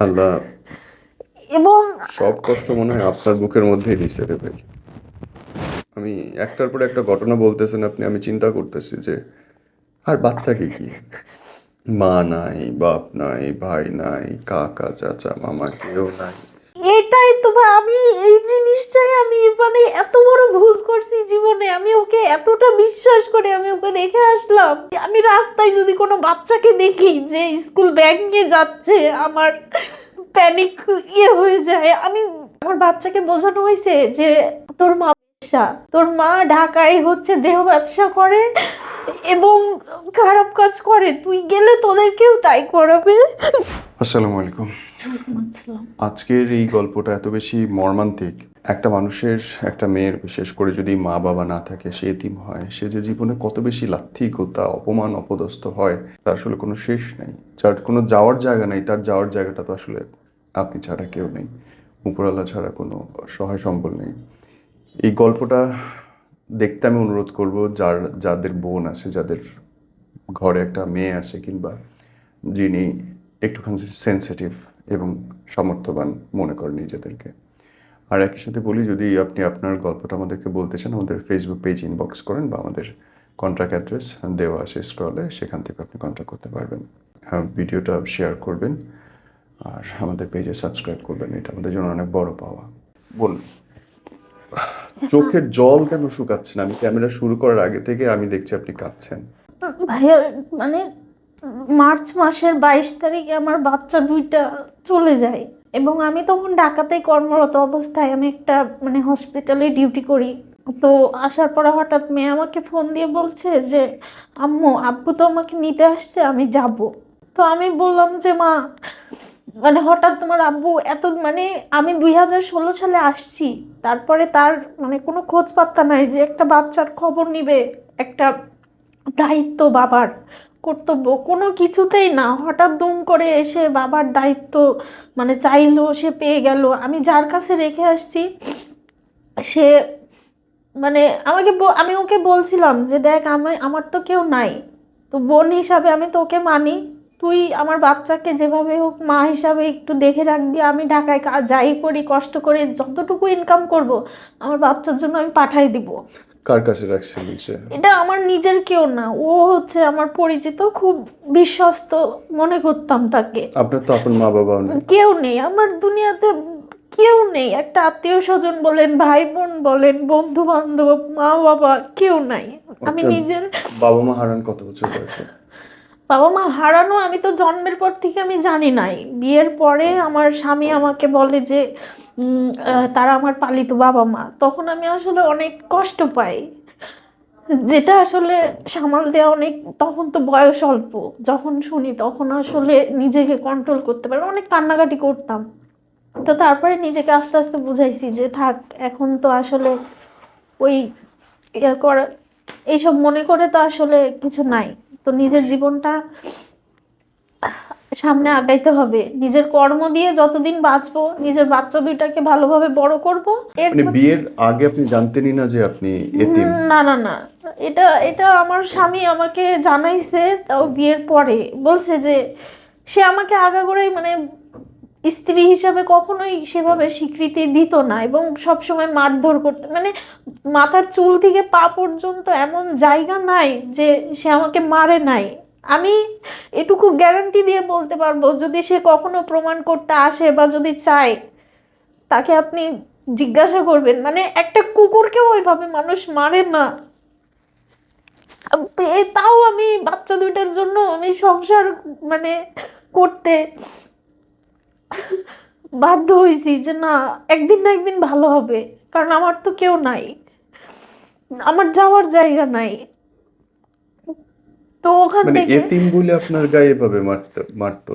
আল্লাহ এবং সব কষ্ট মনে হয় আপনার বুকের মধ্যেই দিছে রে ভাই। আমি একটার পর একটা ঘটনা বলতেছেন আপনি আমি চিন্তা করতেছি যে আর বাচ্চা কি কি? মা নাই বাপ নাই ভাই নাই কাকা চাচা মামা কেউ নাই। এটাই তো আমি এই জিনিসটাই আমি মানে এত বড় ভুল করছি জীবনে। আমি ওকে এতটা বিশ্বাস করে আমি ওকে রেখে আসলাম। আমি রাস্তায় যদি কোনো বাচ্চাকে দেখি যে স্কুল ব্যাগ নিয়ে যাচ্ছে, আমার প্যানিক ইয়ে হয়ে যায়। আমি, আমার বাচ্চাকে বোঝানো হয়েছে যে তোর মা ব্যবসা। তোর মা ঢাকায় হচ্ছে দেহ ব্যবসা করে এবং খারাপ কাজ করে। তুই গেলে তোদেরকেও তাই করাবে। আসসালামু আলাইকুম। আজকের এই গল্পটা এত বেশি মর্মান্তিক। একটা মানুষের, একটা মেয়ের, বিশেষ করে যদি মা বাবা না থাকে, সে এতিম হয়, সে যে জীবনে কত বেশি লাথিকতা অপমান, অপদস্থ হয়, তার আসলে কোনো শেষ নেই। যার কোনো যাওয়ার জায়গা নেই, তার যাওয়ার জায়গাটা তো আসলে আপনি ছাড়া কেউ নেই। উপরওয়ালা ছাড়া কোনো সহায় সম্বল নেই। এই গল্পটা দেখতে আমি অনুরোধ করব, যার, যাদের বোন আছে, যাদের ঘরে একটা মেয়ে আছে কিংবা যিনি একটুখানি সেন্সিটিভ এবং সমর্থবান মনে করেন নিজেদেরকে। আর একই সাথে বলি যদি আপনি আপনার গল্পটা আমাদেরকে বলতে চান আমাদের ফেসবুক পেজ ইনবক্স করেন বা আমাদের কন্ট্যাক্ট অ্যাড্রেস দেওয়া আছে স্ক্রলে সেখান থেকে আপনি কন্ট্যাক্ট করতে পারবেন। হ্যাঁ, ভিডিওটা শেয়ার করবেন আর আমাদের পেজে সাবস্ক্রাইব করবেন এটা আমাদের জন্য অনেক বড় পাওয়া। বলুন চোখের জল কেন শুকাচ্ছেন আমি ক্যামেরা শুরু করার আগে থেকে আমি দেখছি আপনি কাঁদছেন। ভাইয়া মানে মার্চ মাসের বাইশ তারিখে আমার বাচ্চা দুইটা চলে যায়। এবং আমি তখন ঢাকাতেই কর্মরত অবস্থায় আমি একটা মানে হসপিটালে ডিউটি করি। তো আসার পরে হঠাৎ মেয়ে আমাকে ফোন দিয়ে বলছে যে, আম্মু, আব্বু তো আমাকে নিতে আসছে, আমি যাব। তো আমি বললাম যে, মা মানে হঠাৎ তোমার আব্বু এত মানে আমি দুই হাজার ষোলো সালে আসছি। তারপরে তার মানে কোনো খোঁজ পাত্তা নাই যে একটা বাচ্চার খবর নিবে, একটা দায়িত্ব বাবার। কর্তব্য কোনো কিছুতেই না। হঠাৎ দুম করে এসে বাবার দায়িত্ব মানে চাইলো, সে পেয়ে গেল। আমি যার কাছে রেখে আসছি, সে মানে আমাকে আমি ওকে বলছিলাম যে, দেখ, আমি, আমার তো কেউ নাই। তো বোন হিসাবে আমি তোকে মানি। তুই আমার বাচ্চাকে যেভাবে হোক মা হিসাবে একটু দেখে রাখবি। আমি ঢাকায় যাই করি, কষ্ট করে যতটুকু ইনকাম করব, আমার বাচ্চার জন্য আমি পাঠাই দিব। কার কাছে রাখছেন এটা আমার নিজের কেউ না। ও হচ্ছে আমার পরিচিত খুব বিশ্বস্ত মনে করতাম তাকে। আপনার তো আপন মা বাবাও নেই। কেউ নেই। আমার দুনিয়াতে কেউ নেই। একটা আত্মীয় স্বজন বলেন ভাই বোন বলেন বন্ধু বান্ধব মা বাবা কেউ নাই। আমি। নিজের বাবা মা হারান কত বছর বয়সে? বাবা মা হারানো আমি তো জন্মের পর থেকে আমি জানি নাই। বিয়ের পরে আমার স্বামী আমাকে বলে যে তারা আমার পালিত বাবা মা। তখন আমি আসলে অনেক কষ্ট পাই। যেটা আসলে সামাল দেওয়া অনেক, তখন তো বয়স অল্প। যখন শুনি তখন আসলে নিজেকে কন্ট্রোল করতে পারি। অনেক কান্নাকাটি করতাম। তো তারপরে নিজেকে আস্তে আস্তে বুঝাইছি যে, থাক, এখন তো আসলে ওই ইয়ে করা, এইসব মনে করে তো আসলে কিছু নাই। তো নিজের জীবনটা সামনে আগাইতে হবে। নিজের কর্ম দিয়ে যতদিন বাঁচবো নিজের বাচ্চা দুইটাকে ভালোভাবে বড় করব বিয়ের আগে আপনি জানতেনই না যে আপনি না না না। এটা এটা আমার স্বামী আমাকে জানাইছে তাও বিয়ের পরে। বলছে যে সে আমাকে আগাগোড়াই মানে স্ত্রী হিসাবে কখনোই সেভাবে স্বীকৃতি দিত না এবং সবসময় মারধর করতে। মানে মাথার চুল থেকে পা পর্যন্ত এমন জায়গা নাই যে সে আমাকে মারে নাই। আমি এটুকু গ্যারান্টি দিয়ে বলতে পারব, যদি সে কখনো প্রমাণ করতে আসে বা যদি চায়, তাকে আপনি জিজ্ঞাসা করবেন। মানে একটা কুকুরকেও ওইভাবে মানুষ মারে না। তাও আমি বাচ্চা দুইটার জন্য আমি সংসার মানে করতে বাধ্য হয়েছি যে না একদিন না একদিন ভালো হবে কারণ আমার তো কেউ নাই। আমার যাওয়ার জায়গা নাই। তো ওখান মানে থেকে এতিম বলে আপনার গায়ে এভাবে মারতে মারতো?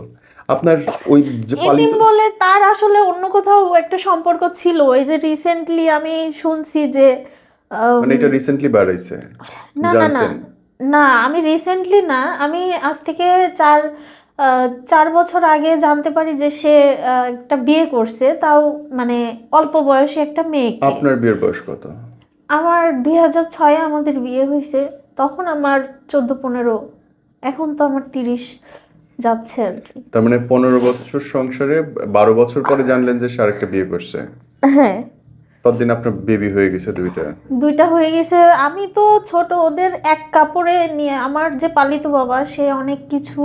আপনার ওই যে এতিম বলে তার আসলে অন্য কোথাও একটা সম্পর্ক ছিল। এই যে রিসেন্টলি আমি শুনছি যে মানে এটা রিসেন্টলি বাড়াইছে না না না। না আমি রিসেন্টলি না আমি আজ থেকে চার চার বছর আগে জানতে পারি যে সে একটা বিয়ে করছে তাও মানে অল্প বয়সে একটা মেয়েকে। আপনার বিয়ের বয়স কত? আমার দুই হাজার ছয়ে আমাদের বিয়ে হয়েছে তখন আমার চোদ্দ পনেরো এখন তো আমার তিরিশ যাচ্ছে আর কি। তার মানে পনেরো বছর সংসারে বারো বছর পরে জানলেন যে সে আরেকটা বিয়ে করছে। হ্যাঁ। ততদিন আপনার বেবি হয়ে গেছে দুইটা? দুইটা হয়ে গেছে। আমি তো ছোট ওদের এক কাপড়ে নিয়ে আমার যে পালিত বাবা সে অনেক কিছু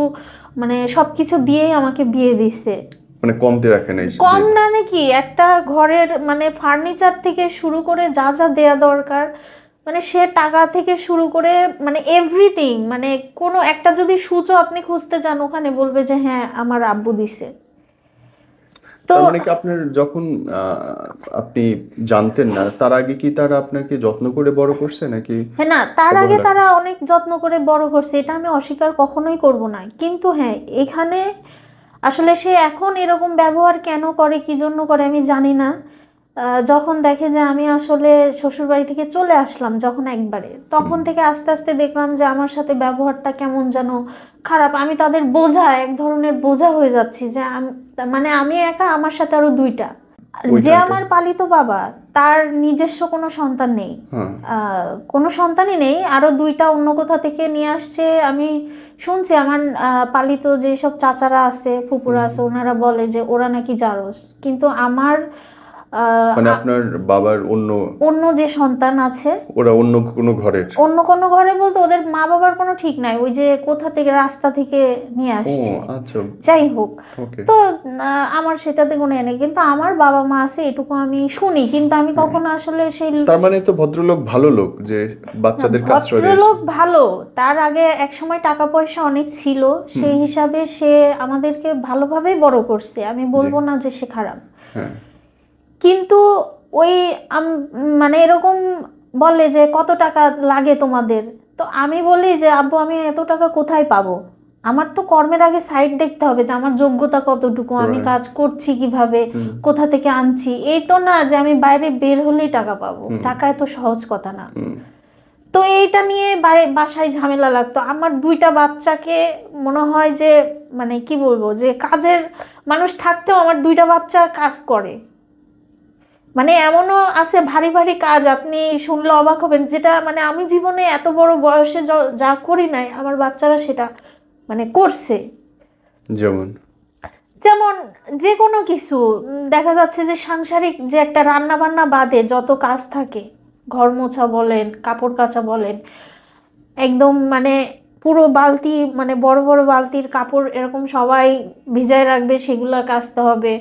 মানে সব কিছু দিয়েই আমাকে বিয়ে দিচ্ছে মানে কমতে রাখে নাই কম না নাকি একটা ঘরের মানে ফার্নিচার থেকে শুরু করে যা যা দেয়া দরকার মানে সে টাকা থেকে শুরু করে মানে এভরিথিং মানে কোনো একটা যদি সুচো আপনি খুঁজতে যান ওখানে বলবে যে হ্যাঁ আমার আব্বু দিছে। তো মানে কি আপনার যখন আপনি জানতেন না তার আগে কি তারা আপনাকে যত্ন করে বড় করছে নাকি হ্যাঁ না তার আগে তারা অনেক যত্ন করে বড় করছে এটা আমি অস্বীকার কখনোই করব না। কিন্তু হ্যাঁ এখানে আসলে সে এখন এরকম ব্যবহার কেন করে কি জন্য করে আমি জানি না। যখন দেখে যে আমি আসলে শ্বশুরবাড়ি থেকে চলে আসলাম যখন একবারে তখন থেকে আস্তে আস্তে দেখলাম যে আমার সাথে ব্যবহারটা কেমন যেন খারাপ। আমি তাদের বোঝা এক ধরনের বোঝা হয়ে যাচ্ছি যে আম- মানে আমি একা আমার সাথে আরও দুইটা। আর যে আমার পালিত বাবা তার নিজস্ব কোনো সন্তান নেই। হ্যাঁ। আহ, কোনো সন্তানই নেই আরও দুইটা অন্য কোথা থেকে নিয়ে আসছে আমি শুনছি আমার পালিত যেসব চাচারা আছে ফুপুরা আছে ওনারা বলে যে ওরা নাকি জারস। কিন্তু আমার মানে আপনার বাবার অন্য অন্য যে সন্তান আছে ওরা অন্য কোনো ঘরের? অন্য কোনো ঘরে বলতে ওদের মা বাবার কোনো ঠিক নাই। ওই যে কোথা থেকে রাস্তা থেকে নিয়ে আসছে। আচ্ছা। যাই হোক। তো আমার সেটাতে কোনো এ নেই। কিন্তু আমার বাবা মা আছে এটুকু আমি শুনি। কিন্তু আমি কখনো আসলে সেই তার মানে তো ভদ্রলোক ভালো লোক যে বাচ্চাদের ভদ্রলোক ভালো। তার আগে এক সময় টাকা পয়সা অনেক ছিল। সেই হিসাবে সে আমাদেরকে ভালোভাবেই বড় করছে। আমি বলব না যে সে খারাপ। হ্যাঁ। কিন্তু ওই মানে এরকম বলে যে কত টাকা লাগে তোমাদের? তো আমি বলি যে আব্বু আমি এত টাকা কোথায় পাবো? আমার তো কর্মের আগে সাইড দেখতে হবে যে আমার যোগ্যতা কতটুকু আমি কাজ করছি কীভাবে কোথা থেকে আনছি? এই তো না যে আমি বাইরে বের হলেই টাকা পাবো। টাকা এত সহজ কথা না। তো এইটা নিয়ে বাড়ি বাসায় ঝামেলা লাগতো। আমার দুইটা বাচ্চাকে মনে হয় যে মানে কি বলব যে কাজের মানুষ থাকতেও আমার দুইটা বাচ্চা কাজ করে। মানে এমনও আছে ভারী ভারী কাজ আপনি শুনলে অবাক হবেন যেটা মানে আমি জীবনে এত বড় বয়সে যা করি নাই আমার বাচ্চারা সেটা মানে করছে। যেমন? যেমন যে কোনো কিছু দেখা যাচ্ছে যে সাংসারিক যে একটা রান্না বান্না বাদে যত কাজ থাকে ঘর মোছা বলেন কাপড় কাচা বলেন একদম মানে পুরো বালতি মানে বড় বড় বালতির কাপড় এরকম সবাই ভিজায় রাখবে সেগুলো কাচতে হবে।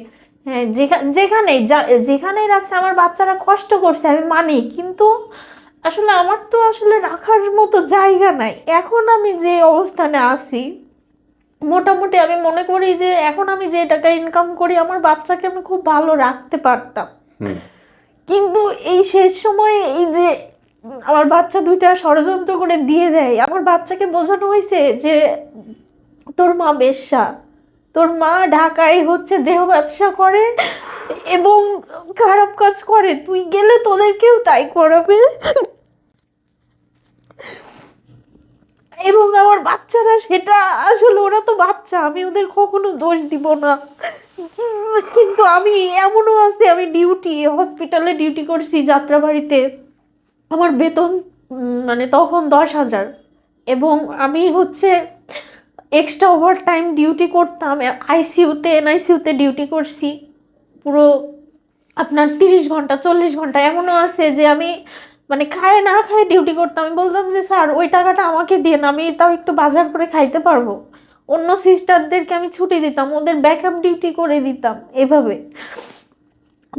হ্যাঁ যেখানে যেখানেই যা- যেখানেই রাখছে আমার বাচ্চারা কষ্ট করছে আমি মানি কিন্তু আসলে আমার তো আসলে রাখার মতো জায়গা নাই। এখন আমি যে অবস্থানে আছি মোটামুটি আমি মনে করি যে এখন আমি যে টাকা ইনকাম করি আমার বাচ্চাকে আমি খুব ভালো রাখতে পারতাম। কিন্তু এই শেষ সময়ে এই যে আমার বাচ্চা দুইটা ষড়যন্ত্র করে দিয়ে দেয় আমার বাচ্চাকে বোঝানো হয়েছে যে তোর মা বেশ্যা। তোর মা ঢাকায় হচ্ছে দেহ ব্যবসা করে এবং খারাপ কাজ করে। তুই গেলে তোদেরকেও তাই করাবে। এবং আমার বাচ্চারা সেটা আসলে ওরা তো বাচ্চা, আমি ওদের কখনো দোষ দিব না। কিন্তু আমি এমনও আছে, আমি ডিউটি হসপিটালে ডিউটি করছি যাত্রাবাড়িতে। আমার বেতন মানে তখন দশ হাজার। এবং আমি হচ্ছে এক্সট্রা ওভার টাইম ডিউটি করতাম আইসিইউতে এনআইসিইউতে ডিউটি করছি। পুরো আপনার তিরিশ ঘণ্টা, চল্লিশ ঘণ্টা এমনও আছে যে আমি মানে খায় না খায় ডিউটি করতাম। আমি বলতাম যে, স্যার, ওই টাকাটা আমাকে দিন, আমি তাও একটু বাজার করে খাইতে পারব। অন্য সিস্টারদেরকে আমি ছুটি দিতাম, ওদের ব্যাকআপ ডিউটি করে দিতাম, এভাবে।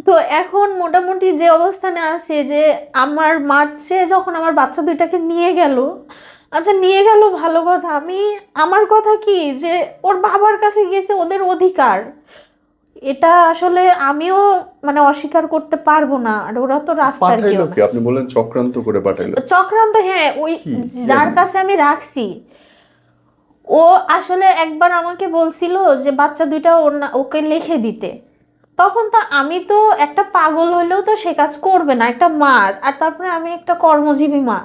তো এখন মোটামুটি যে অবস্থানে আছে যে, আমার মার্চে যখন আমার বাচ্চা দুইটাকে নিয়ে গেল আচ্ছা নিয়ে গেল ভালো কথা। আমি আমার কথা কি? যে ওর বাবার কাছে গিয়েছে ওদের অধিকার। এটা আসলে আমিও মানে অস্বীকার করতে পারব না। আর ওরা তো রাস্তার কেউ না। কি? আপনি বললেন চক্রান্ত করে পাঠাইলো। চক্রান্ত হ্যাঁ ওই যার কাছে আমি রাখছি। ও আসলে একবার আমাকে বলছিল যে বাচ্চা দুইটা ওর না- ওকে লিখে দিতে। তখন তো আমি তো একটা পাগল হলেও তো সে কাজ করবে না একটা মা। আর তারপরে আমি একটা কর্মজীবী মা।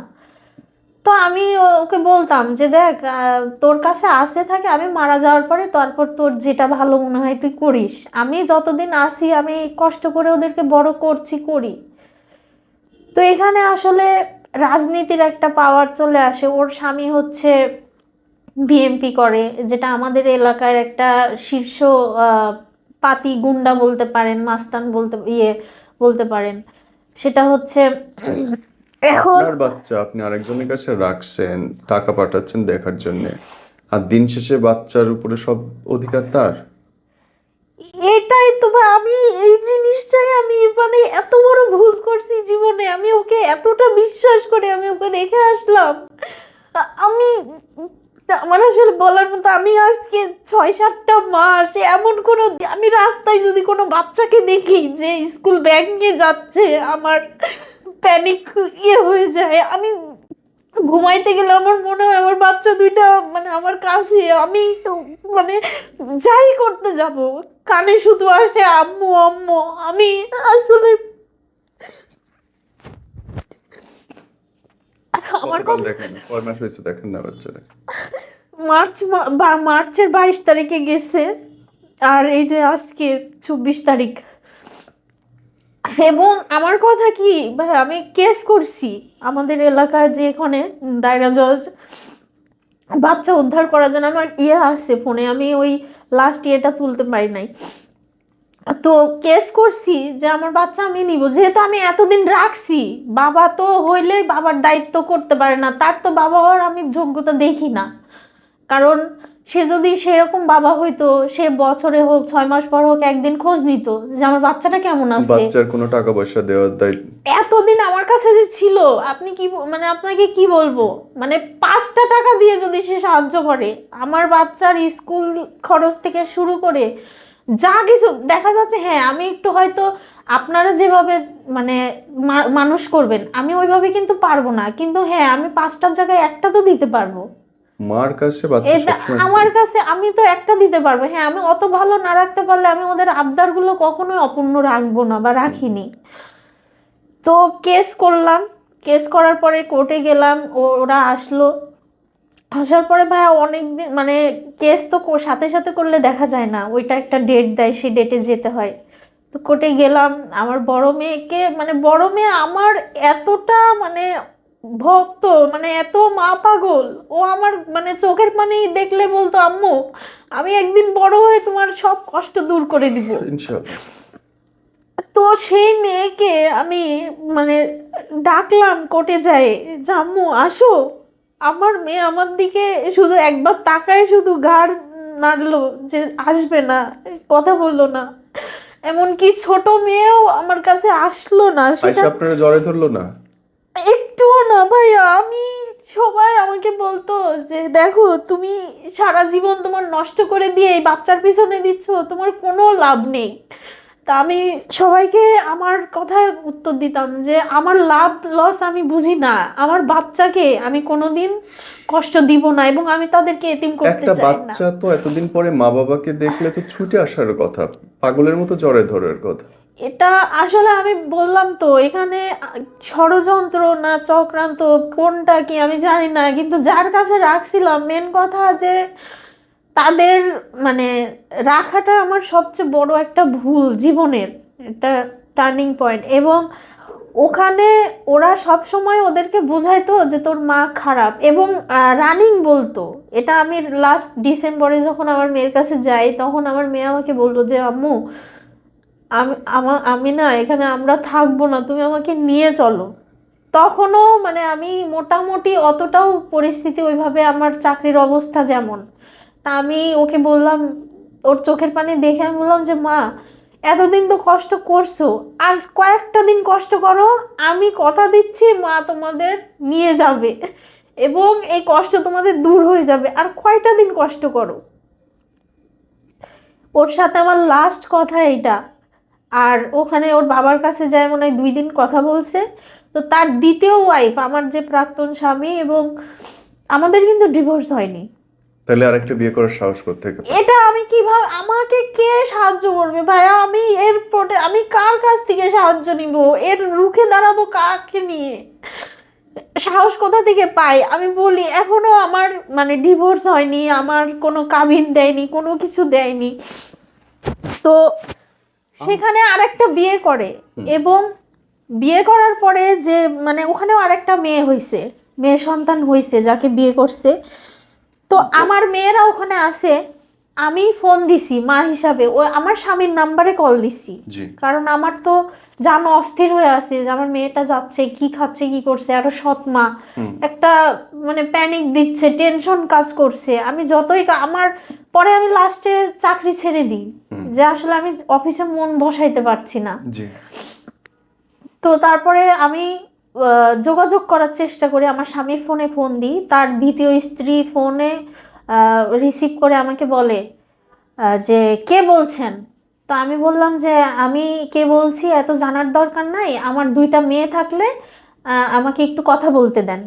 তো আমি ওকে বলতাম যে, দেখ তোর কাছে আসে থাকে, আমি মারা যাওয়ার পরে তারপর তোর যেটা ভালো মনে হয় তুই করিস। আমি যতদিন আসি আমি কষ্ট করে ওদেরকে বড় করছি, করি। তো এখানে আসলে রাজনীতির একটা পাওয়ার চলে আসে। ওর স্বামী হচ্ছে বিএমপি করে, যেটা আমাদের এলাকার একটা শীর্ষ পাতি গুন্ডা বলতে পারেন, মাস্তান বলতে ইয়ে বলতে পারেন। সেটা হচ্ছে এখন আপনার বাচ্চা আপনি আরেকজনের কাছে রাখছেন টাকা পাঠাচ্ছেন দেখার জন্য। আর দিন শেষে বাচ্চার উপরে সব অধিকার তার? এটাই তো ভাই আমি এই জিনিসটাই আমি মানে এত বড় ভুল করছি জীবনে। আমি ওকে এতটা বিশ্বাস করে আমি ওকে রেখে আসলাম। আমি আমার আসলে বলার মতো আমি আজকে ছয় সাতটা মাস এমন কোনো আমি রাস্তায় যদি কোনো বাচ্চাকে দেখি যে স্কুল ব্যাগ নিয়ে যাচ্ছে আমার প্যানিক ইয়ে হয়ে যায়। আমি ঘুমাইতে গেলে আমার মনে হয় আমার বাচ্চা দুইটা মানে আমার কাছে আমি মানে যাই করতে যাব। কানে শুধু আসে আম্মু আম্মু আমি আসলে আমার দেখেন না? বাচ্চারা মার্চ বা মার্চের বাইশ তারিখে গেছে। আর এই যে আজকে চব্বিশ তারিখ। এবং আমার কথা কি? ভাই, আমি কেস করছি। আমাদের এলাকার যে এখানে দায়রা জজ, বাচ্চা উদ্ধার করার জন্য আমার ইয়ে আসছে ফোনে, আমি ওই লাস্ট ইয়েটা তুলতে পারি নাই। তো কেস করছি যে আমার বাচ্চা আমি নিব। যেহেতু আমি এতদিন রাখছি, বাবা তো হইলে বাবার দায়িত্ব করতে পারে না, তার তো বাবা হওয়ার আমি যোগ্যতা দেখি না। কারণ সে যদি সেরকম বাবা হইতো সে বছরে হোক ছয় মাস পর হোক একদিন খোঁজ নিত যে আমার বাচ্চাটা কেমন আছে। বাচ্চার কোনো টাকা পয়সা দেওয়ার দায়িত্ব। এতদিন আমার কাছে যে ছিল আপনি কি মানে আপনাকে কি বলব? মানে পাঁচটা টাকা দিয়ে যদি সে সাহায্য করে আমার বাচ্চার স্কুল খরচ থেকে শুরু করে যা কিছু দেখা যাচ্ছে হ্যাঁ আমি একটু হয়তো আপনারা যেভাবে মানে মানুষ করবেন আমি ওইভাবে কিন্তু পারব না। কিন্তু হ্যাঁ আমি পাঁচটার জায়গায় একটা তো দিতে পারব। মার কাছে বাচ্চা সবসময় আমার কাছে আমি তো একটা দিতে পারব। হ্যাঁ আমি অত ভালো না রাখতে পারলে আমি ওদের আবদারগুলো কখনোই অপূর্ণ রাখব না বা রাখিনি। তো কেস করলাম। কেস করার পরে কোর্টে গেলাম ওরা আসলো। আসার পরে ভাইয়া অনেক দিন মানে কেস তো সাথে সাথে করলে দেখা যায় না। ওইটা একটা ডেট দেয় সেই ডেটে যেতে হয়। তো কোর্টে গেলাম। আমার বড় মেয়েকে মানে বড় মেয়ে আমার এতটা মানে ভক্ত মানে এত মা পাগল। ও আমার মানে চোখের পানি দেখলে বলতো আম্মু আমি একদিন বড় হয়ে তোমার সব কষ্ট দূর করে দিব। তো সেই মেয়েকে আমি মানে ডাকলাম কোর্টে যায় যে আম্মু আসো। আমার মেয়ে আমার দিকে শুধু একবার তাকায় শুধু ঘাড় নাড়লো যে আসবে না কথা বলল না। এমনকি ছোট মেয়েও আমার কাছে আসলো না সেটা আপনারা জ্বরে ধরলো না? একটুও না ভাইয়া। আমি সবাই আমাকে বলতো যে দেখো তুমি সারা জীবন তোমার নষ্ট করে দিয়ে এই বাচ্চার পিছনে দিচ্ছ তোমার কোনো লাভ নেই। তা আমি সবাইকে আমার কথায় উত্তর দিতাম যে আমার লাভ লস আমি বুঝি না। আমার বাচ্চাকে আমি কোনোদিন কষ্ট দিব না এবং আমি তাদেরকে এতিম করতে একটা চাই না। বাচ্চা তো এতদিন পরে মা বাবাকে দেখলে তো ছুটে আসার কথা পাগলের মতো জ্বরে ধরার কথা। এটা আসলে আমি বললাম তো, এখানে ষড়যন্ত্র না চক্রান্ত কোনটা কি আমি জানি না, কিন্তু যার কাছে রাখছিলাম মেন কথা যে তাদের মানে রাখাটা আমার সবচেয়ে বড় একটা ভুল জীবনের, একটা টার্নিং পয়েন্ট এবং ওখানে ওরা সব সময় ওদেরকে বোঝাইতো যে তোর মা খারাপ এবং রানিং বলতো। এটা আমি লাস্ট ডিসেম্বরে যখন আমার মেয়ের কাছে যাই, তখন আমার মেয়ে আমাকে বলল যে, আম্মু আমি, আমা, আমি না এখানে আমরা থাকব না, তুমি আমাকে নিয়ে চলো। তখনও মানে আমি মোটামুটি অতটাও পরিস্থিতি ওইভাবে আমার চাকরির অবস্থা যেমন। তা আমি ওকে বললাম, ওর চোখের পানি দেখে আমি বললাম যে, মা, এতদিন তো কষ্ট করছ, আর কয়েকটা দিন কষ্ট করো, আমি কথা দিচ্ছি, মা তোমাদের নিয়ে যাবে। এবং এই কষ্ট তোমাদের দূর হয়ে যাবে, আর কয়টা দিন কষ্ট করো? ওর সাথে আমার লাস্ট কথা এইটা। আর ওখানে ওর বাবার কাছে যায় মনে হয় দুই দিন কথা বলছে। তো তার দ্বিতীয় ওয়াইফ আমার যে প্রাক্তন স্বামী এবং আমাদের কিন্তু ডিভোর্স হয়নি। তাহলে আরেকটা বিয়ে করার সাহস করতে এটা আমি কীভাবে আমাকে কে সাহায্য করবে ভাইয়া? আমি এর পরে আমি কার কাছ থেকে সাহায্য নিব? এর রুখে দাঁড়াবো কাকে নিয়ে? সাহস কোথা থেকে পাই? আমি বলি এখনও আমার মানে ডিভোর্স হয়নি আমার কোনো কাবিন দেয়নি কোনো কিছু দেয়নি। তো সেখানে আরেকটা বিয়ে করে এবং বিয়ে করার পরে যে মানে ওখানেও আরেকটা মেয়ে হয়েছে মেয়ে সন্তান হয়েছে যাকে বিয়ে করছে। তো আমার মেয়েরা ওখানে আছে আমি ফোন দিছি মা হিসাবে। ও আমার স্বামীর নাম্বারে কল দিছি। কারণ আমার তো জান অস্থির হয়ে আছে যে আমার মেয়েটা যাচ্ছে কি খাচ্ছে কি করছে আরও সৎ মা। একটা মানে প্যানিক দিচ্ছে টেনশন কাজ করছে। আমি যতই আমার পরে আমি লাস্টে চাকরি ছেড়ে দিই। যে আসলে আমি অফিসে মন বসাইতে পারছি না। তো তারপরে আমি যোগাযোগ করার চেষ্টা করি। আমার স্বামীর ফোনে ফোন দিই। তার দ্বিতীয় স্ত্রী ফোনে রিসিভ করে আমাকে বলে যে কে বলছেন? তো আমি বললাম যে আমি কে বলছি এত জানার দরকার নাই আমার দুইটা মেয়ে থাকলে আমাকে একটু কথা বলতে দেন।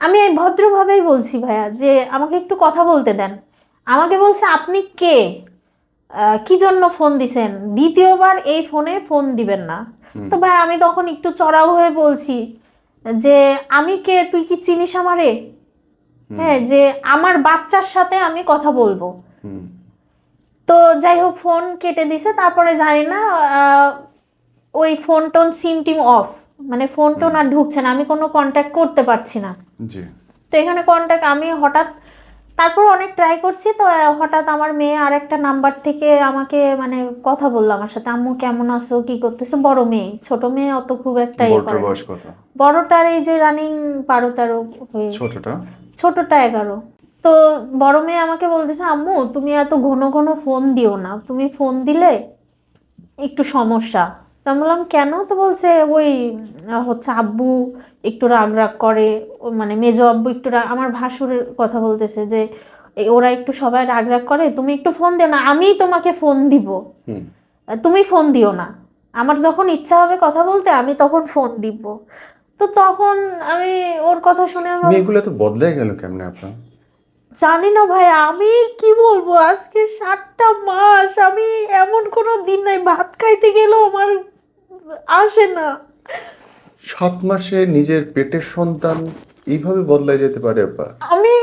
আমি এই ভদ্রভাবেই বলছি ভাইয়া যে আমাকে একটু কথা বলতে দেন। আমাকে বলছে আপনি কে? কি জন্য ফোন দিছেন? দ্বিতীয়বার এই ফোনে ফোন দিবেন না। তো ভাই আমি তখন একটু চড়াও হয়ে বলছি যে আমি কে? তুই কি চিনিস আমারে? হ্যাঁ যে আমার বাচ্চার সাথে আমি কথা বলব। তো যাই হোক ফোন কেটে দিছে তারপরে জানি না ওই ফোন টোন সিম টিম অফ। মানে ফোন টোন আর ঢুকছে না আমি কোনো কন্ট্যাক্ট করতে পারছি না। তো এখানে কন্ট্যাক্ট আমি হঠাৎ তারপর অনেক ট্রাই করছি তো হঠাৎ আমার মেয়ে আর একটা নাম্বার থেকে আমাকে মানে কথা বলল আমার সাথে আম্মু কেমন আছো? কি করতেছো? বড় মেয়ে ছোট মেয়ে অত খুব একটা বড়টার এই যে রানিং বারো তেরো ছোটটা? ছোটটা এগারো। তো বড় মেয়ে আমাকে বলতেছে আম্মু তুমি এত ঘন ঘন ফোন দিও না। তুমি ফোন দিলে একটু সমস্যা। তো আমি বললাম কেন? তো বলছে ওই হচ্ছে আব্বু একটু রাগ রাগ করে মানে মেজো আব্বু একটু রাগ আমার ভাসুরের কথা বলতেছে যে ওরা একটু সবাই রাগ রাগ করে তুমি একটু ফোন দিও না আমিই তোমাকে ফোন দিব। তুমি ফোন দিও না। আমার যখন ইচ্ছা হবে কথা বলতে আমি তখন ফোন দিব। তো তখন আমি ওর কথা শুনে আমি মেয়েগুলো তো বদলে গেল কেমনে আপনার? জানি না ভাই আমি কি বলব? আজকে সাতটা মাস আমি এমন কোনো দিন নাই। ভাত খাইতে গেলেও আমার আসে না। সাত মাসে নিজের পেটের সন্তান এইভাবে বদলায় যেতে পারে আপা আমি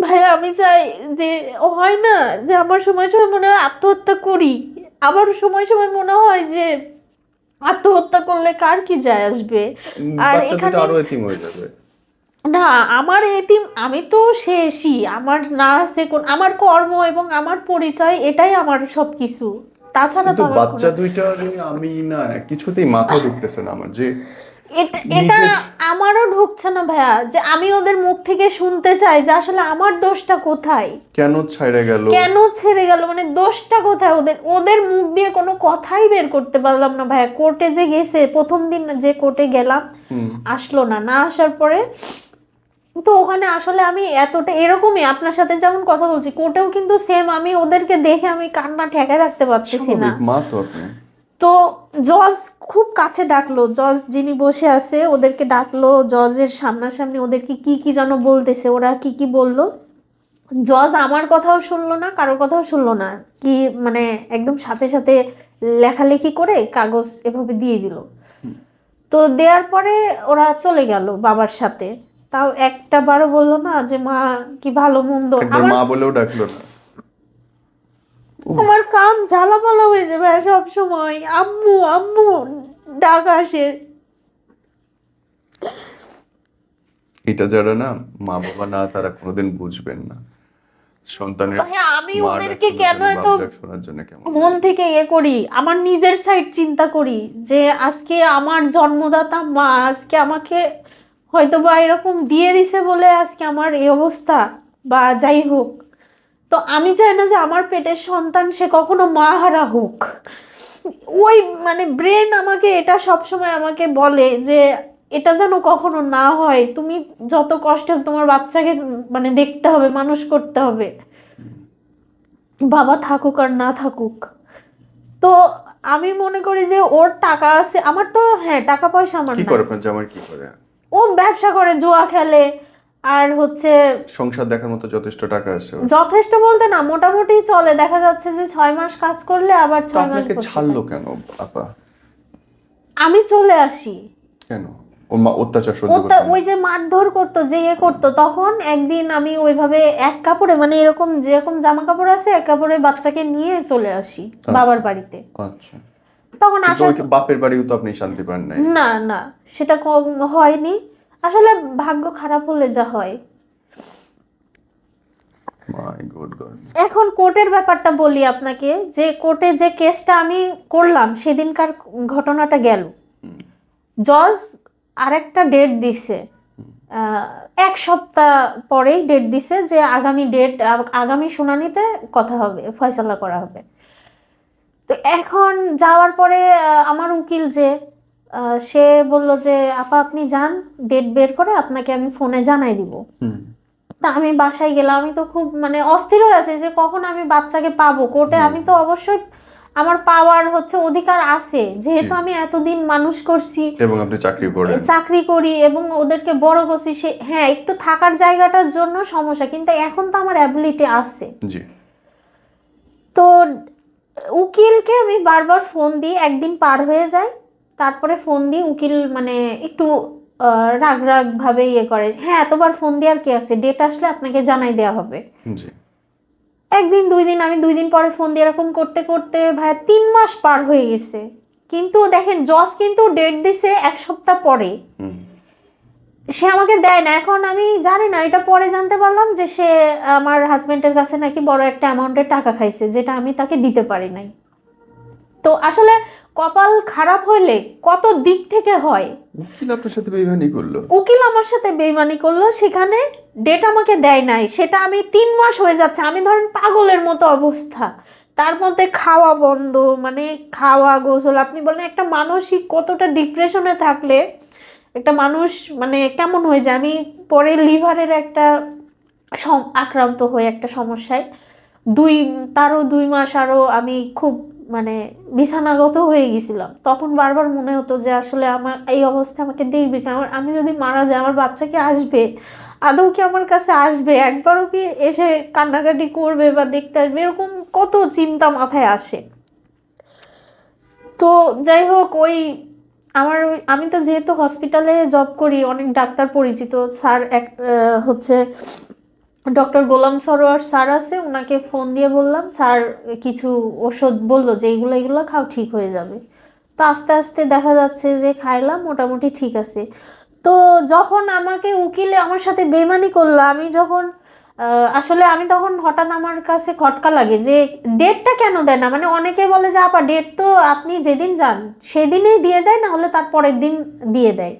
ভাই আমি চাই যে হয় না যে আমার সময় সময় মনে হয় আত্মহত্যা করি। আমার সময় সময় মনে হয় যে আত্মহত্যা করলে কার কি যায় আসবে? আর এখানে আরও এতিম হয়ে যাবে। না আমার এতিম আমি তো শেষই। আমার না আছে কোন আমার কর্ম এবং আমার পরিচয় এটাই আমার সব কিছু তাছাড়া তো বাচ্চা দুইটা আমি না কিছুতেই মাথা ঢুকতেছে না আমার যে এটা- আমারও ঢুকছে না ভাইয়া যে আমি ওদের মুখ থেকে শুনতে চাই যে আসলে আমার দোষটা কোথায়? কেন ছাইড়ে গেল? কেন ছেড়ে গেল? মানে দোষটা কোথায় ওদের? ওদের মুখ দিয়ে কোনো কথাই বের করতে পারলাম না ভাইয়া। কোর্টে যে গেছে প্রথম দিন যে কোর্টে গেলাম আসলো না। না আসার পরে তো ওখানে আসলে আমি এতটা এরকমই আপনার সাথে যেমন কথা বলছি কোর্টেও কিন্তু সেম আমি ওদেরকে দেখে আমি কান্না ঠেকায় রাখতে পারতেছি না। মা তো আপনি। তো জজ খুব কাছে ডাকলো। জজ যিনি বসে আছে ওদেরকে ডাকলো। জজের সামনাসামনি ওদেরকে কি কি যেন বলতেছে ওরা কি কি বলল। জজ আমার কথাও শুনলো না কারও কথাও শুনলো না। কি মানে একদম সাথে সাথে লেখালেখি করে কাগজ এভাবে দিয়ে দিল। তো দেওয়ার পরে ওরা চলে গেল বাবার সাথে। তাও একটা বারও বলল না যে মা কি ভালো মন্দ। মা বলেও ডাকলো না। আমার কান ঝালাপালা হয়ে যাবে সব সময়। আম্মু আম্মু ডাক আসে। এটা যারা না মা বাবা না তারা কোনোদিন বুঝবেন না। সন্তানের আমি ওদেরকে কেন এত মন থেকে ইয়ে করি? আমার নিজের সাইড চিন্তা করি যে আজকে আমার জন্মদাতা মা আজকে আমাকে হয়তো বা এরকম দিয়ে দিছে বলে আজকে আমার এই অবস্থা বা যাই হোক। তো আমি চাই না যে আমার পেটের সন্তান সে কখনো মা হারা হোক। ওই মানে ব্রেন আমাকে এটা সবসময় আমাকে বলে যে এটা যেন কখনো না হয় তুমি যত কষ্ট তোমার বাচ্চাকে মানে দেখতে হবে মানুষ করতে হবে। বাবা থাকুক আর না থাকুক। তো আমি মনে করি যে ওর টাকা আছে আমার তো হ্যাঁ টাকা পয়সা আমার কি করে আপনার জামাই কি করে? ও ব্যবসা করে জুয়া খেলে। আর হচ্ছে সংসার দেখার মতো যথেষ্ট টাকা আছে যথেষ্ট বলতে না মোটামুটি চলে। দেখা যাচ্ছে যে ছয় মাস কাজ করলে আবার ছয় মাস আপনাকে ছাড়লো কেন আপা? আমি চলে আসি। কেন? অত্যাচার সহ্য করতে ওই যে মারধর করতো যে ইয়ে করতো তখন একদিন আমি ওইভাবে এক কাপড়ে মানে এরকম যেরকম জামা কাপড় আছে এক কাপড়ে বাচ্চাকে নিয়ে চলে আসি বাবার বাড়িতে। আচ্ছা। তখন ওই বাপের বাড়িও তো আপনি শান্তি পান না না সেটা কম- হয়নি। আসলে ভাগ্য খারাপ হলে যা হয়। এখন কোর্টের ব্যাপারটা বলি আপনাকে যে কোর্টে যে কেসটা আমি করলাম সেদিনকার ঘটনাটা গেল। জজ আরেকটা ডেট দিছে। এক সপ্তাহ পরেই ডেট দিছে যে আগামী ডেট আগামী শুনানিতে কথা হবে ফয়সলা করা হবে। তো এখন যাওয়ার পরে আমার উকিল যে সে বলল যে আপা আপনি যান ডেট বের করে আপনাকে আমি ফোনে জানাই দিব। তা আমি বাসায় গেলাম আমি তো খুব মানে অস্থির হয়ে আছি যে কখন আমি বাচ্চাকে পাবো? কোর্টে আমি তো অবশ্যই আমার পাওয়ার হচ্ছে অধিকার আছে। যেহেতু আমি এতদিন মানুষ করছি এবং আপনি চাকরি করেন। চাকরি করি এবং ওদেরকে বড় করছি সে হ্যাঁ একটু থাকার জায়গাটার জন্য সমস্যা কিন্তু এখন তো আমার অ্যাবিলিটি আছে। তো উকিলকে আমি বারবার ফোন দিই একদিন পার হয়ে যায় তারপরে ফোন দিয়ে উকিল মানে একটু রাগ রাগ ভাবে ইয়ে করে। হ্যাঁ এতবার ফোন দেওয়ার কি আছে? ডেট আসলে আপনাকে জানাই দেওয়া হবে। একদিন দুই দিন আমি দুই দিন পরে ফোন দিয়ে এরকম করতে করতে ভাই তিন মাস পার হয়ে গেছে। কিন্তু দেখেন জস কিন্তু ডেট দিছে এক সপ্তাহ পরে। সে আমাকে দেয় না। এখন আমি জানি না এটা পরে জানতে পারলাম যে সে আমার হাজবেন্ডের কাছে নাকি বড় একটা অ্যামাউন্টের টাকা খাইছে যেটা আমি তাকে দিতে পারি নাই। তো আসলে কপাল খারাপ হলে কত দিক থেকে হয়? উকিল আপনার সাথে বেইমানি করল। উকিল আমার সাথে বেইমানি করল সেখানে ডেট আমাকে দেয় নাই। সেটা আমি তিন মাস হয়ে যাচ্ছে। আমি ধরেন পাগলের মতো অবস্থা। তার মধ্যে খাওয়া বন্ধ মানে খাওয়া গোসল। আপনি বলেন একটা মানসিক কতটা ডিপ্রেশনে থাকলে একটা মানুষ মানে কেমন হয়ে যায়? আমি পরে লিভারের একটা আক্রান্ত হয়ে একটা সমস্যায় দুই তারও দুই মাস আরও আমি খুব মানে বিছানাগত হয়ে গেছিলাম। তখন বারবার মনে হতো যে আসলে আমার এই অবস্থা আমাকে দেখবে কি? আমার, আমি যদি মারা যাই, আমার বাচ্চা কি আসবে? আদৌ কি আমার কাছে আসবে? একবারও কি এসে কান্নাকাটি করবে বা দেখতে আসবে? এরকম কত চিন্তা মাথায় আসে। তো যাই হোক, ওই আমার আমি তো যেহেতু হসপিটালে জব করি, অনেক ডাক্তার পরিচিত। স্যার এক হচ্ছে ডক্টর গোলাম সরোয়ার স্যার আছে ওনাকে ফোন দিয়ে বললাম, স্যার, কিছু ওষুধ বলল যে এইগুলো এগুলো খাও, ঠিক হয়ে যাবে। তো আস্তে আস্তে দেখা যাচ্ছে যে খাইলাম, মোটামুটি ঠিক আছে। তো যখন আমাকে উকিলে আমার সাথে বেমানি করল, আমি যখন আসলে আমি তখন হঠাৎ আমার কাছে খটকা লাগে যে ডেটটা কেন দেয় না? মানে অনেকে বলে যে, আপা, ডেট তো আপনি যেদিন যান, সেদিনেই দিয়ে দেয় না হলে তার পরের দিন দিয়ে দেয়।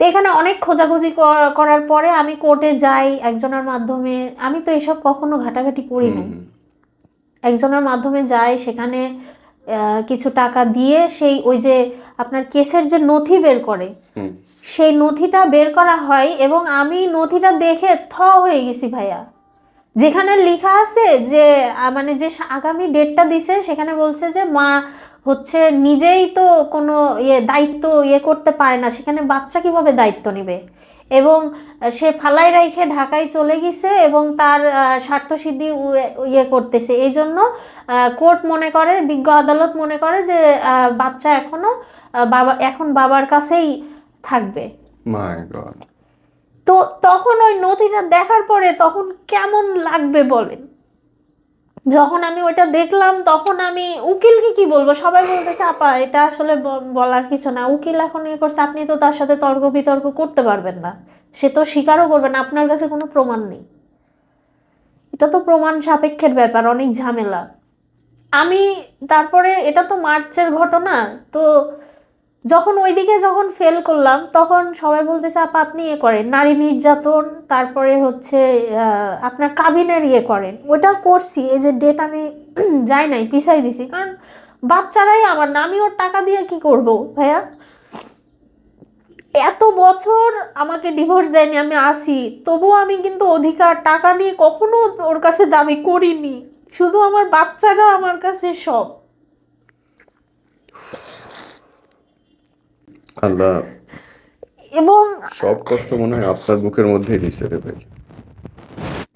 তো এখানে অনেক খোঁজাখুঁজি কর- করার পরে আমি কোর্টে যাই একজনের মাধ্যমে আমি তো এসব কখনো ঘাটাঘাটি করি নাই একজনের মাধ্যমে যাই সেখানে কিছু টাকা দিয়ে সেই ওই যে আপনার কেসের যে নথি বের করে সেই নথিটা বের করা হয় এবং আমি নথিটা দেখে থ হয়ে গেছি ভাইয়া। যেখানে লেখা আছে যে মানে যে আগামী ডেটটা দিছে সেখানে বলছে যে মা হচ্ছে নিজেই তো কোনো ইয়ে দায়িত্ব ইয়ে করতে পারে না। সেখানে বাচ্চা কীভাবে দায়িত্ব নেবে? এবং সে ফালাই রাইখে ঢাকায় চলে গেছে এবং তার স্বার্থসিদ্ধি ইয়ে করতেছে। এই জন্য কোর্ট মনে করে বিজ্ঞ আদালত মনে করে যে বাচ্চা এখনও বাবা এখন বাবার কাছেই থাকবে। তো তখন ওই নথিটা দেখার পরে তখন কেমন লাগবে বলেন? যখন আমি ওইটা দেখলাম, তখন আমি, উকিলকে কি বলব? সবাই বলতেছে, আপা, এটা আসলে বলার কিছু না। উকিল এখন ইয়ে করছে, আপনি তো তার সাথে তর্ক বিতর্ক করতে পারবেন না। সে তো স্বীকারও করবে না। আপনার কাছে কোনো প্রমাণ নেই। এটা তো প্রমাণ সাপেক্ষের ব্যাপার, অনেক ঝামেলা। আমি, তারপরে এটা তো মার্চের ঘটনা, তো যখন ওইদিকে যখন ফেল করলাম, তখন সবাই বলতেছে, আপা, আপনি ইয়ে করেন। নারী নির্যাতন, তারপরে হচ্ছে আপনার কাবিনের ইয়ে করেন। ওটা করছি, এই যে ডেট আমি যাই নাই, পিছাই দিছি। কারণ বাচ্চারাই আমার না, আমি ওর টাকা দিয়ে কি করব, ভাইয়া? এত বছর আমাকে ডিভোর্স দেয়নি, আমি আসি তবুও আমি কিন্তু অধিকার, টাকা নিয়ে কখনো ওর কাছে দাবি করিনি। শুধু আমার বাচ্চারা আমার কাছে সব। আল্লাহ এবং সব কষ্ট মনে হয় আপনার মুখের মধ্যেই দিছে রে ভাই।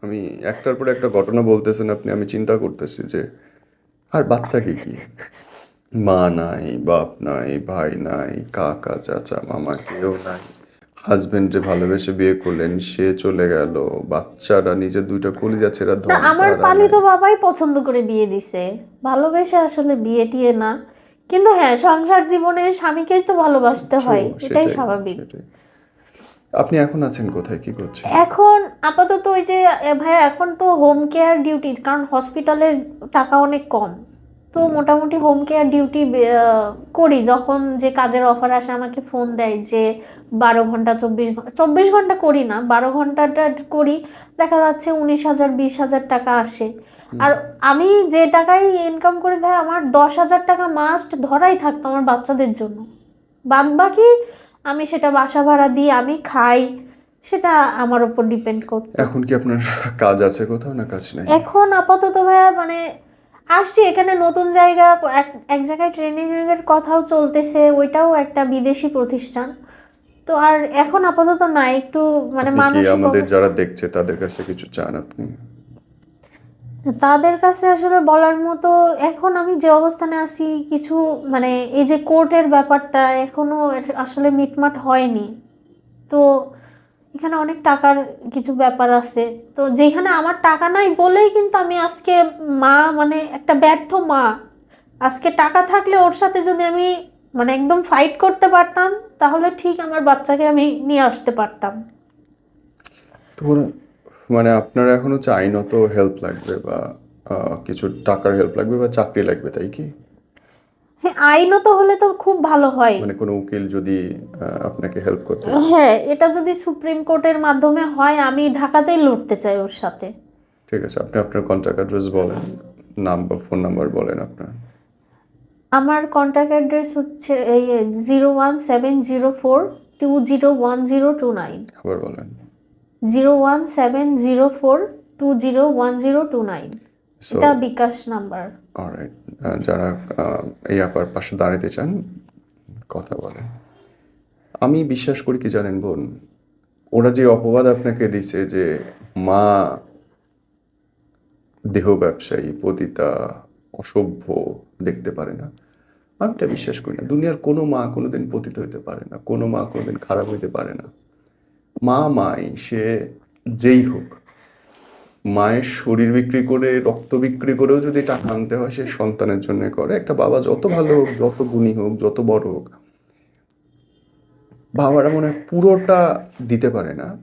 আমি একটার পর একটা ঘটনা বলতেছেন আপনি আমি চিন্তা করতেছি যে আর বাচ্চাকে কি মা নাই বাপ নাই ভাই নাই কাকা চাচা মামা কেউ নাই। হাজবেন্ড ভালোবেসে বিয়ে করলেন সে চলে গেল। বাচ্চারা নিজের দুইটা ছেড়া না আমার পালিত বাবাই পছন্দ করে বিয়ে দিছে। ভালোবেসে আসলে বিয়ে টিয়ে না। কিন্তু হ্যাঁ সংসার জীবনে স্বামীকেই তো ভালোবাসতে হয় এটাই স্বাভাবিক। আপনি এখন আছেন কোথায়? কি করছেন? এখন আপাতত ওই যে ভাই ভাইয়া এখন তো হোম কেয়ার ডিউটি কারণ হসপিটালের টাকা অনেক কম। তো মোটামুটি হোম কেয়ার ডিউটি করি। যখন যে কাজের অফার আসে আমাকে ফোন দেয় যে বারো ঘণ্টা চব্বিশ ঘণ্টা চব্বিশ ঘণ্টা করি না বারো ঘন্টাটা করি। দেখা যাচ্ছে উনিশ হাজার বিশ হাজার টাকা আসে। আর আমি যে টাকাই ইনকাম করি ভাই আমার দশ হাজার টাকা মাস্ট ধরাই থাকতো আমার বাচ্চাদের জন্য। বাদ বাকি আমি সেটা বাসা ভাড়া দিই আমি খাই সেটা আমার উপর ডিপেন্ড করতো। এখন কি আপনার কাজ আছে কোথাও না কাজ নাই? এখন আপাতত ভাইয়া মানে আসছি এখানে নতুন জায়গা এক এক জায়গায় ট্রেনিং এর কথাও চলতেছে ওইটাও একটা বিদেশি প্রতিষ্ঠান। তো আর এখন আপাতত না একটু মানে মানুষ আমাদের যারা দেখছে তাদের কাছে কিছু চান আপনি? তাদের কাছে আসলে বলার মতো এখন আমি যে অবস্থানে আছি কিছু মানে এই যে কোর্টের ব্যাপারটা এখনও আসলে মিটমাট হয়নি। তো এখানে অনেক টাকার কিছু ব্যাপার আছে। তো যেখানে আমার টাকা নাই বলেই কিন্তু আমি আজকে মা মানে একটা ব্যর্থ মা। আজকে টাকা থাকলে ওর সাথে যদি আমি মানে একদম ফাইট করতে পারতাম, তাহলে ঠিক আমার বাচ্চাকে আমি নিয়ে আসতে পারতাম। মানে আপনার এখন হচ্ছে আইনত হেল্প লাগবে বা কিছু টাকার হেল্প লাগবে বা চাকরি লাগবে, তাই কি? হ্যাঁ আইনত হলে তো খুব ভালো হয়। মানে কোনো উকিল যদি আপনাকে হেল্প করতে হ্যাঁ এটা যদি সুপ্রিম কোর্টের মাধ্যমে হয় আমি ঢাকাতেই লড়তে চাই ওর সাথে। ঠিক আছে আপনি আপনার কন্ট্যাক্ট অ্যাড্রেস বলেন নাম বা ফোন নাম্বার বলেন আপনার। আমার কন্ট্যাক্ট অ্যাড্রেস হচ্ছে এই zero one seven zero four two zero one zero two nine আবার বলেন। Zero one seven zero four two zero one zero two nine so এটা বিকাশ নাম্বার। অলরাইট যারা এই আপার পাশে দাঁড়াতে চান কথা বলেন আমি বিশ্বাস করি কি জানেন বোন? ওরা যে অপবাদ আপনাকে দিছে যে মা দেহ ব্যবসায়ী পতিতা অসভ্য দেখতে পারে না আমি এটা বিশ্বাস করি না। দুনিয়ার কোনো মা কোনোদিন পতিত হইতে পারে না কোনো মা কোনোদিন খারাপ হইতে পারে না। মা মাই সে যেই হোক মায়ের শরীর বিক্রি করে, রক্ত বিক্রি করেও যদি টাকা আনতে হয়, সে সন্তানের জন্য করে। একটা বাবা যত ভালো হোক, যত গুণী হোক, যত বড় হোক, বাবারা মনে হয় পুরোটা দিতে পারে না।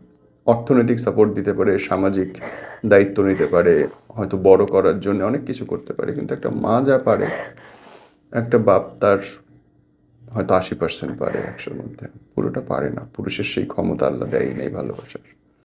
অর্থনৈতিক সাপোর্ট দিতে পারে, সামাজিক দায়িত্ব নিতে পারে, হয়তো বড় করার জন্য অনেক কিছু করতে পারে। কিন্তু একটা মা যা পারে, একটা বাপ তার হয়তো আশি পার্সেন্ট পারে একশোর মধ্যে। পুরোটা পারে না। পুরুষের সেই ক্ষমতা আল্লাহ দেয় নেই ভালোবাসার।